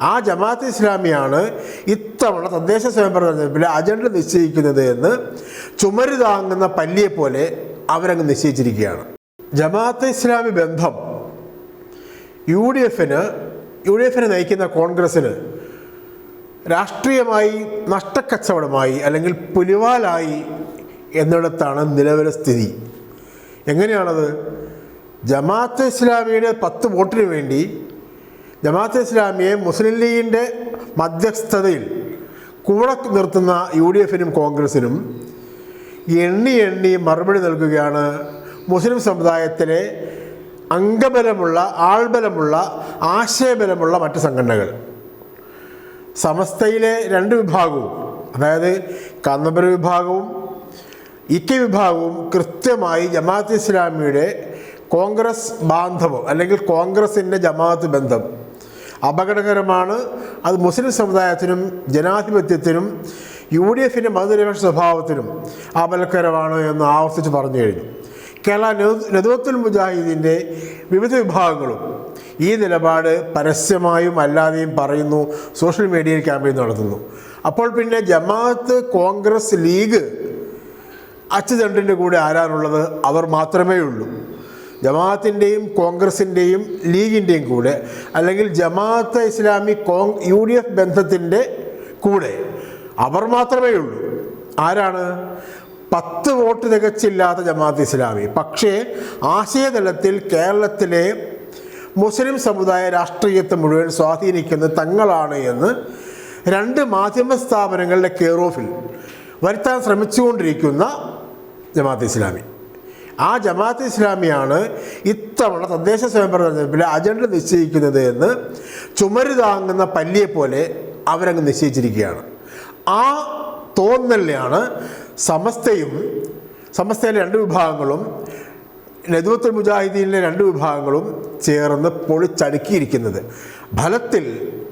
ആ ജമാഅത്ത് ഇസ്ലാമിയാണ് ഇത്തവണ തദ്ദേശ സ്വയംഭരണ അജണ്ട നിശ്ചയിക്കുന്നത് എന്ന് ചുമര് താങ്ങുന്ന പല്ലിയെ പോലെ അവരങ്ങ് നിശ്ചയിച്ചിരിക്കുകയാണ്. ജമാഅത്ത് ഇസ്ലാമി ബന്ധം യു ഡി എഫിന് യു ഡി എഫിനെ നയിക്കുന്ന കോൺഗ്രസ്സിന് രാഷ്ട്രീയമായി നഷ്ടക്കച്ചവടമായി അല്ലെങ്കിൽ പുലിവാലായി എന്നിടത്താണ് നിലവിലെ സ്ഥിതി. എങ്ങനെയാണത്? ജമാഅത്ത് ഇസ്ലാമിയുടെ പത്ത് വോട്ടിന് വേണ്ടി ജമാഅത്ത് ഇസ്ലാമിയെ മുസ്ലിം ലീഗിന്റെ മധ്യസ്ഥതയിൽ കൂടെ നിർത്തുന്ന യു ഡി എഫിനും കോൺഗ്രസിനും എണ്ണി എണ്ണി മറുപടി നൽകുകയാണ് മുസ്ലിം സമുദായത്തിലെ അംഗബലമുള്ള ആൾബലമുള്ള ആശയബലമുള്ള മറ്റ് സംഘടനകൾ. സമസ്തയിലെ രണ്ട് വിഭാഗവും അതായത് കന്നപുര വിഭാഗവും ഇക്ക വിഭാഗവും കൃത്യമായി ജമാഅത്ത് ഇസ്ലാമിയുടെ കോൺഗ്രസ് ബാന്ധവം അല്ലെങ്കിൽ കോൺഗ്രസിന്റെ ജമാഅത്ത് ബന്ധം അപകടകരമാണ്. അത് മുസ്ലിം സമുദായത്തിനും ജനാധിപത്യത്തിനും യു ഡി എഫിന്റെ മതനിരപേക്ഷ സ്വഭാവത്തിനും അപലക്കരമാണ് എന്ന് ആവർത്തിച്ച് പറഞ്ഞു കഴിഞ്ഞു. കേരള നെതുവത്തുൽ മുജാഹിദിന്റെ വിവിധ വിഭാഗങ്ങളും ഈ നിലപാട് പരസ്യമായും അല്ലാതെയും പറയുന്നു സോഷ്യൽ മീഡിയയിൽ ക്യാമ്പയിൻ നടത്തുന്നു. അപ്പോൾ പിന്നെ ജമാഅത്ത് കോൺഗ്രസ് ലീഗ് അച്ചുതണ്ടിന്റെ കൂടെ ആരാനുള്ളത് അവർ മാത്രമേ ഉള്ളൂ ജമാഅത്തിന്റെയും കോൺഗ്രസിന്റെയും ലീഗിന്റെയും കൂടെ അല്ലെങ്കിൽ ജമാഅത്ത് ഇസ്ലാമി കോ യു ഡി എഫ് ബന്ധത്തിന്റെ കൂടെ. അവർ മാത്രമേ ഉള്ളൂ. ആരാണ്? പത്ത് വോട്ട് തികച്ചില്ലാത്ത ജമാഅത്ത് ഇസ്ലാമി. പക്ഷേ ആശയതലത്തിൽ കേരളത്തിലെ മുസ്ലിം സമുദായ രാഷ്ട്രീയത്തെ മുഴുവൻ സ്വാധീനിക്കുന്നത് തങ്ങളാണ് എന്ന് രണ്ട് മാധ്യമ സ്ഥാപനങ്ങളുടെ കെയർ ഓഫിൽ വരുത്താൻ ശ്രമിച്ചുകൊണ്ടിരിക്കുന്ന ജമാഅത്ത് ഇസ്ലാമി. ആ ജമാഅത്ത് ഇസ്ലാമിയാണ് ഇത്തവണ തദ്ദേശ സ്വയംഭരണ തെരഞ്ഞെടുപ്പിൽ അജണ്ട നിശ്ചയിക്കുന്നത് എന്ന് ചുമര് താങ്ങുന്ന പല്ലിയെപ്പോലെ അവരങ്ങ് നിശ്ചയിച്ചിരിക്കുകയാണ്. ആ തോന്നലിനെയാണ് സമസ്തയും സമസ്തയിലെ രണ്ട് വിഭാഗങ്ങളും നെതുവത്തുൽ മുജാഹിദീനിലെ രണ്ട് വിഭാഗങ്ങളും ചേർന്ന് പൊളിച്ചടുക്കിയിരിക്കുന്നത്. ഫലത്തിൽ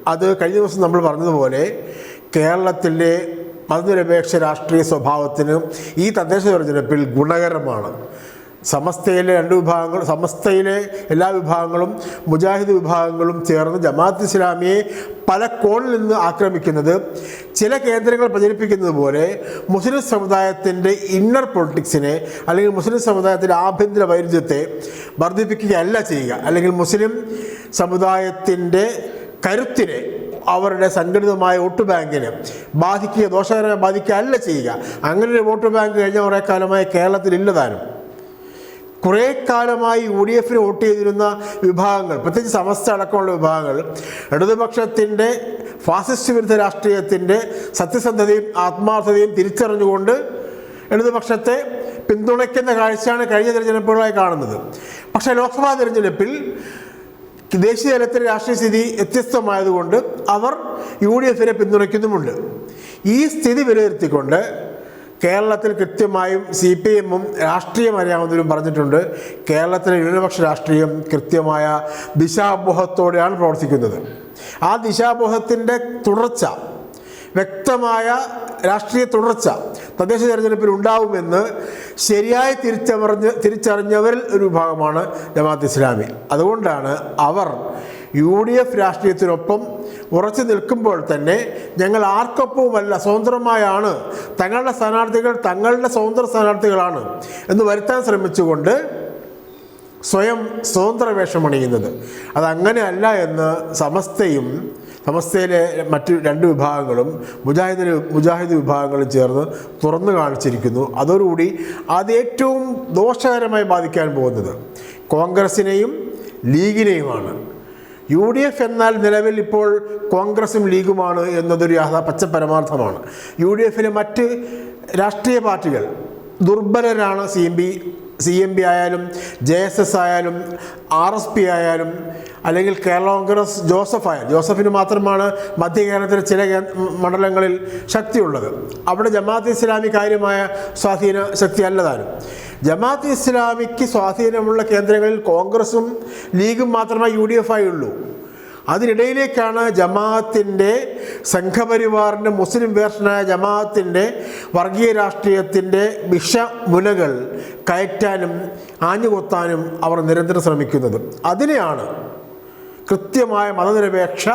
അത് കഴിഞ്ഞ ദിവസം നമ്മൾ പറഞ്ഞതുപോലെ കേരളത്തിന്റെ മതനിരപേക്ഷ രാഷ്ട്രീയ സ്വഭാവത്തിന് ഈ തദ്ദേശ തെരഞ്ഞെടുപ്പിൽ ഗുണകരമാണ്. സമസ്തയിലെ രണ്ട് വിഭാഗങ്ങൾ സമസ്തയിലെ എല്ലാ വിഭാഗങ്ങളും മുജാഹിദ് വിഭാഗങ്ങളും ചേർന്ന് ജമാഅത്ത് ഇസ്ലാമിയെ പല കോണിൽ നിന്ന് ആക്രമിക്കുന്നത് ചില കേന്ദ്രങ്ങൾ പ്രചരിപ്പിക്കുന്നത് പോലെ മുസ്ലിം സമുദായത്തിന്റെ ഇന്നർ പൊളിറ്റിക്സിനെ അല്ലെങ്കിൽ മുസ്ലിം സമുദായത്തിന്റെ ആഭ്യന്തര വൈരുദ്ധ്യത്തെ വർദ്ധിപ്പിക്കുകയല്ല ചെയ്യുക. അല്ലെങ്കിൽ മുസ്ലിം സമുദായത്തിന്റെ കരുത്തിനെ അവരുടെ സംഘടിതമായ വോട്ട് ബാങ്കിനെ ബാധിക്കുക ദോഷകരമായി ബാധിക്കുക അല്ല ചെയ്യുക. അങ്ങനെ ഒരു വോട്ട് ബാങ്ക് കഴിഞ്ഞ കുറേ കാലമായി കേരളത്തിൽ ഇല്ലതാനും കുറേ കാലമായി യു ഡി എഫിന് വോട്ട് ചെയ്തിരുന്ന വിഭാഗങ്ങൾ പ്രത്യേകിച്ച് സമസ്ത അടക്കമുള്ള വിഭാഗങ്ങൾ ഇടതുപക്ഷത്തിന്റെ ഫാസിസ്റ്റ് വിരുദ്ധ രാഷ്ട്രീയത്തിന്റെ സത്യസന്ധതയും ആത്മാർത്ഥതയും തിരിച്ചറിഞ്ഞുകൊണ്ട് ഇടതുപക്ഷത്തെ പിന്തുണയ്ക്കുന്ന കാഴ്ചയാണ് കഴിഞ്ഞ തിരഞ്ഞെടുപ്പുകളായി കാണുന്നത്. പക്ഷേ ലോക്സഭാ തിരഞ്ഞെടുപ്പിൽ ദേശീയ തലത്തിൽ രാഷ്ട്രീയ സ്ഥിതി വ്യത്യസ്തമായതുകൊണ്ട് അവർ യു ഡി എഫിനെ പിന്തുണയ്ക്കുന്നുമുണ്ട്. ഈ സ്ഥിതി വിലയിരുത്തിക്കൊണ്ട് കേരളത്തിൽ കൃത്യമായും സി പി എമ്മും രാഷ്ട്രീയം അറിയാവുന്നവരും പറഞ്ഞിട്ടുണ്ട്. കേരളത്തിലെ ന്യൂനപക്ഷ രാഷ്ട്രീയം കൃത്യമായ ദിശാബോധത്തോടെയാണ് പ്രവർത്തിക്കുന്നത്. ആ ദിശാബോധത്തിന്റെ തുടർച്ച വ്യക്തമായ രാഷ്ട്രീയ തുടർച്ച തദ്ദേശ തെരഞ്ഞെടുപ്പിൽ ഉണ്ടാവുമെന്ന് ശരിയായി തിരിച്ചറിഞ്ഞ് തിരിച്ചറിഞ്ഞവരിൽ ഒരു വിഭാഗമാണ് ജമാഅത്ത് ഇസ്ലാമി. അതുകൊണ്ടാണ് അവർ യു ഡി എഫ് രാഷ്ട്രീയത്തിനൊപ്പം ഉറച്ചു നിൽക്കുമ്പോൾ തന്നെ ഞങ്ങൾ ആർക്കൊപ്പവുമല്ല സ്വതന്ത്രമായാണ്. തങ്ങളുടെ സ്ഥാനാർത്ഥികൾ തങ്ങളുടെ സ്വതന്ത്ര സ്ഥാനാർത്ഥികളാണ് എന്ന് വരുത്താൻ ശ്രമിച്ചുകൊണ്ട് സ്വയം സ്വതന്ത്ര വേഷമണിയുന്നത്. അതങ്ങനെ അല്ല എന്ന് സമസ്തയും സമസ്തയിലെ മറ്റ് രണ്ട് വിഭാഗങ്ങളും മുജാഹിദ് മുജാഹിദ് വിഭാഗങ്ങളും ചേർന്ന് തുറന്നു കാണിച്ചിരിക്കുന്നു. അതോടുകൂടി അത് ഏറ്റവും ദോഷകരമായി ബാധിക്കാൻ പോകുന്നത് കോൺഗ്രസിനെയും ലീഗിനെയുമാണ്. യു ഡി എഫ് എന്നാൽ നിലവിൽ ഇപ്പോൾ കോൺഗ്രസും ലീഗുമാണ് എന്നതൊരു പച്ച പരമാർത്ഥമാണ് യു ഡി എഫിലെ മറ്റ് രാഷ്ട്രീയ പാർട്ടികൾ ദുർബലരാണ് C M B C M P ആയാലും ജെ എസ് എസ് ആയാലും ആർ എസ് പി ആയാലും അല്ലെങ്കിൽ കേരള കോൺഗ്രസ് ജോസഫ് ആയാലും ജോസഫിന് മാത്രമാണ് മധ്യ കേരളത്തിലെ ചില മണ്ഡലങ്ങളിൽ ശക്തിയുള്ളത്. അവിടെ ജമാഅത്ത് ഇസ്ലാമി കാര്യമായ സ്വാധീന ശക്തി അല്ലതാനും ജമാഅത്ത് ഇസ്ലാമിക്ക് സ്വാധീനമുള്ള കേന്ദ്രങ്ങളിൽ കോൺഗ്രസും ലീഗും മാത്രമേ യു ഡി എഫ് ആയുള്ളൂ. അതിനിടയിലേക്കാണ് ജമാഅത്തിന്റെ സംഘപരിവാറിന്റെ മുസ്ലിം വേർഷനായ ജമാഅത്തിന്റെ വർഗീയ രാഷ്ട്രീയത്തിന്റെ വിഷമുനകൾ കയറ്റാനും ആഞ്ഞുകൊത്താനും അവർ നിരന്തരം ശ്രമിക്കുന്നത്. അതിനെയാണ് കൃത്യമായ മതനിരപേക്ഷ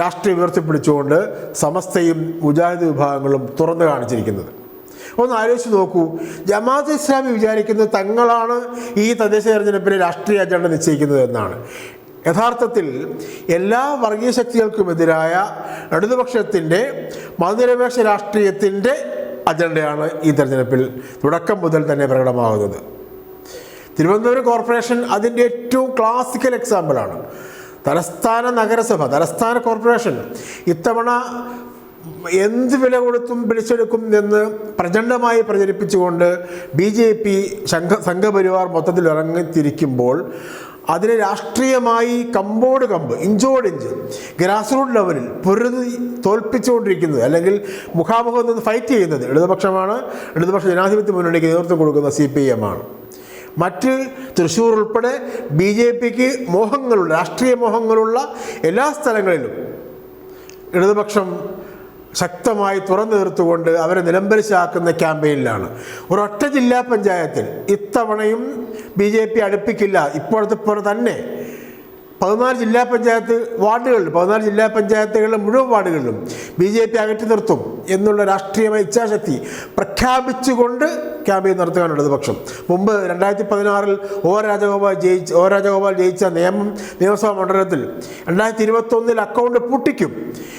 രാഷ്ട്രീയം ഉയർത്തിപ്പിടിച്ചുകൊണ്ട് സമസ്തയും മുജാഹിദ് വിഭാഗങ്ങളും തുറന്നു കാണിച്ചിരിക്കുന്നത്. ഒന്ന് ആലോചിച്ച് നോക്കൂ. ജമാഅത്ത് ഇസ്ലാമി വിചാരിക്കുന്നത് തങ്ങളാണ് ഈ തദ്ദേശ തെരഞ്ഞെടുപ്പിലെ രാഷ്ട്രീയ അജണ്ട നിശ്ചയിക്കുന്നത് എന്നാണ്. യഥാർത്ഥത്തിൽ എല്ലാ വർഗീയ ശക്തികൾക്കുമെതിരായ ഇടതുപക്ഷത്തിന്റെ മതനിരപേക്ഷ രാഷ്ട്രീയത്തിന്റെ അജണ്ടയാണ് ഈ തെരഞ്ഞെടുപ്പിൽ തുടക്കം മുതൽ തന്നെ പ്രകടമാകുന്നത്. തിരുവനന്തപുരം കോർപ്പറേഷൻ അതിന്റെ ഏറ്റവും ക്ലാസിക്കൽ എക്സാമ്പിളാണ്. തലസ്ഥാന നഗരസഭ തലസ്ഥാന കോർപ്പറേഷൻ ഇത്തവണ എന്ത് വില കൊടുത്തും പിടിച്ചെടുക്കും എന്ന് പ്രചണ്ഡമായി പ്രചരിപ്പിച്ചുകൊണ്ട് B J P Sangh Sangh Parivar മൊത്തത്തിൽ ഇറങ്ങിത്തിരിക്കുമ്പോൾ അതിനെ രാഷ്ട്രീയമായി കമ്പോട് കമ്പ് ഇഞ്ചോടിഞ്ച് ഗ്രാസ് റൂട്ട് ലെവലിൽ പൊരുതി തോൽപ്പിച്ചുകൊണ്ടിരിക്കുന്നത് അല്ലെങ്കിൽ മുഖാമുഖം നിന്ന് ഫൈറ്റ് ചെയ്യുന്നത് ഇടതുപക്ഷമാണ് ഇടതുപക്ഷ ജനാധിപത്യ മുന്നണിക്ക് നേതൃത്വം കൊടുക്കുന്ന സി പി എം ആണ് മറ്റ് തൃശ്ശൂർ ഉൾപ്പെടെ ബി ജെ പിക്ക് മോഹങ്ങളുള്ള രാഷ്ട്രീയ മോഹങ്ങളുള്ള എല്ലാ സ്ഥലങ്ങളിലും ഇടതുപക്ഷം ശക്തമായി തുറന്നു തീർത്തുകൊണ്ട് അവരെ നിലംബരിച്ചാക്കുന്ന ക്യാമ്പയിനിലാണ്. ഒരൊറ്റ ജില്ലാ പഞ്ചായത്തിൽ ഇത്തവണയും ബി ജെ പി അടുപ്പിക്കില്ല. ഇപ്പോഴത്തെ പോലെ തന്നെ പതിനാല് ജില്ലാ പഞ്ചായത്ത് വാർഡുകളിൽ പതിനാല് ജില്ലാ പഞ്ചായത്തുകളിലെ മുഴുവൻ വാർഡുകളിലും ബി ജെ പി അകറ്റി നിർത്തും എന്നുള്ള രാഷ്ട്രീയമായ ഇച്ഛാശക്തി പ്രഖ്യാപിച്ചുകൊണ്ട് ക്യാമ്പയിൻ നടത്തുകയാണ് പക്ഷം. മുമ്പ് രണ്ടായിരത്തി പതിനാറിൽ ഒ രാജഗോപാൽ ജയിച്ച് ഒ രാജഗോപാൽ ജയിച്ച നിയമം നിയമസഭാ മണ്ഡലത്തിൽ രണ്ടായിരത്തി ഇരുപത്തൊന്നിൽ അക്കൗണ്ട് പൂട്ടിക്കും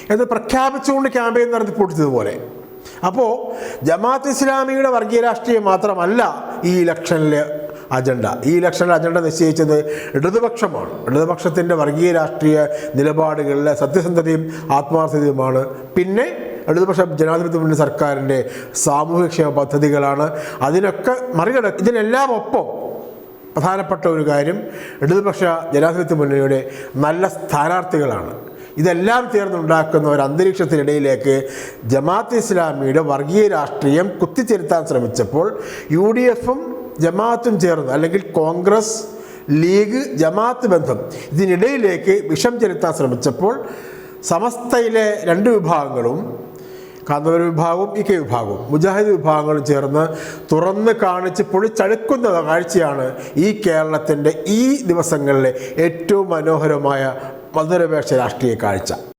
എന്ന് പ്രഖ്യാപിച്ചുകൊണ്ട് ക്യാമ്പയിൻ നടത്തി പൂട്ടിച്ചതുപോലെ. അപ്പോൾ ജമാഅത്ത് ഇസ്ലാമിയുടെ വർഗീയ രാഷ്ട്രീയം മാത്രമല്ല ഈ ഇലക്ഷനിലെ അജണ്ട. ഈ ഇലക്ഷന്റെ അജണ്ട നിശ്ചയിച്ചത് ഇടതുപക്ഷമാണ്. ഇടതുപക്ഷത്തിന്റെ വർഗീയ രാഷ്ട്രീയ നിലപാടുകളിലെ സത്യസന്ധതയും ആത്മാർത്ഥതയുമാണ്. പിന്നെ ഇടതുപക്ഷ ജനാധിപത്യ മുന്നണി സർക്കാരിന്റെ സാമൂഹ്യക്ഷേമ പദ്ധതികളാണ്. അതിനൊക്കെ മറികട ഇതിനെല്ലാം ഒപ്പം പ്രധാനപ്പെട്ട ഒരു കാര്യം ഇടതുപക്ഷ ജനാധിപത്യ മുന്നണിയുടെ നല്ല സ്ഥാനാർത്ഥികളാണ്. ഇതെല്ലാം ചേർന്നുണ്ടാക്കുന്ന ഒരു അന്തരീക്ഷത്തിനിടയിലേക്ക് ജമാഅത്ത് ഇസ്ലാമിയുടെ വർഗീയ രാഷ്ട്രീയം കുത്തിച്ചെരുത്താൻ ശ്രമിച്ചപ്പോൾ യു ഡി എഫും ജമാഅത്തും ചേർന്ന് അല്ലെങ്കിൽ കോൺഗ്രസ് ലീഗ് ജമാഅത്ത് ബന്ധം ഇതിനിടയിലേക്ക് വിഷം ചെലുത്താൻ ശ്രമിച്ചപ്പോൾ സമസ്തയിലെ രണ്ട് വിഭാഗങ്ങളും കാന്തപുര വിഭാഗവും ഇ കെ വിഭാഗവും മുജാഹിദ് വിഭാഗങ്ങളും ചേർന്ന് തുറന്ന് കാണിച്ച് പൊളിച്ചടുക്കുന്ന കാഴ്ചയാണ് ഈ കേരളത്തിന്റെ ഈ ദിവസങ്ങളിലെ ഏറ്റവും മനോഹരമായ മധുരപേക്ഷ രാഷ്ട്രീയ കാഴ്ച.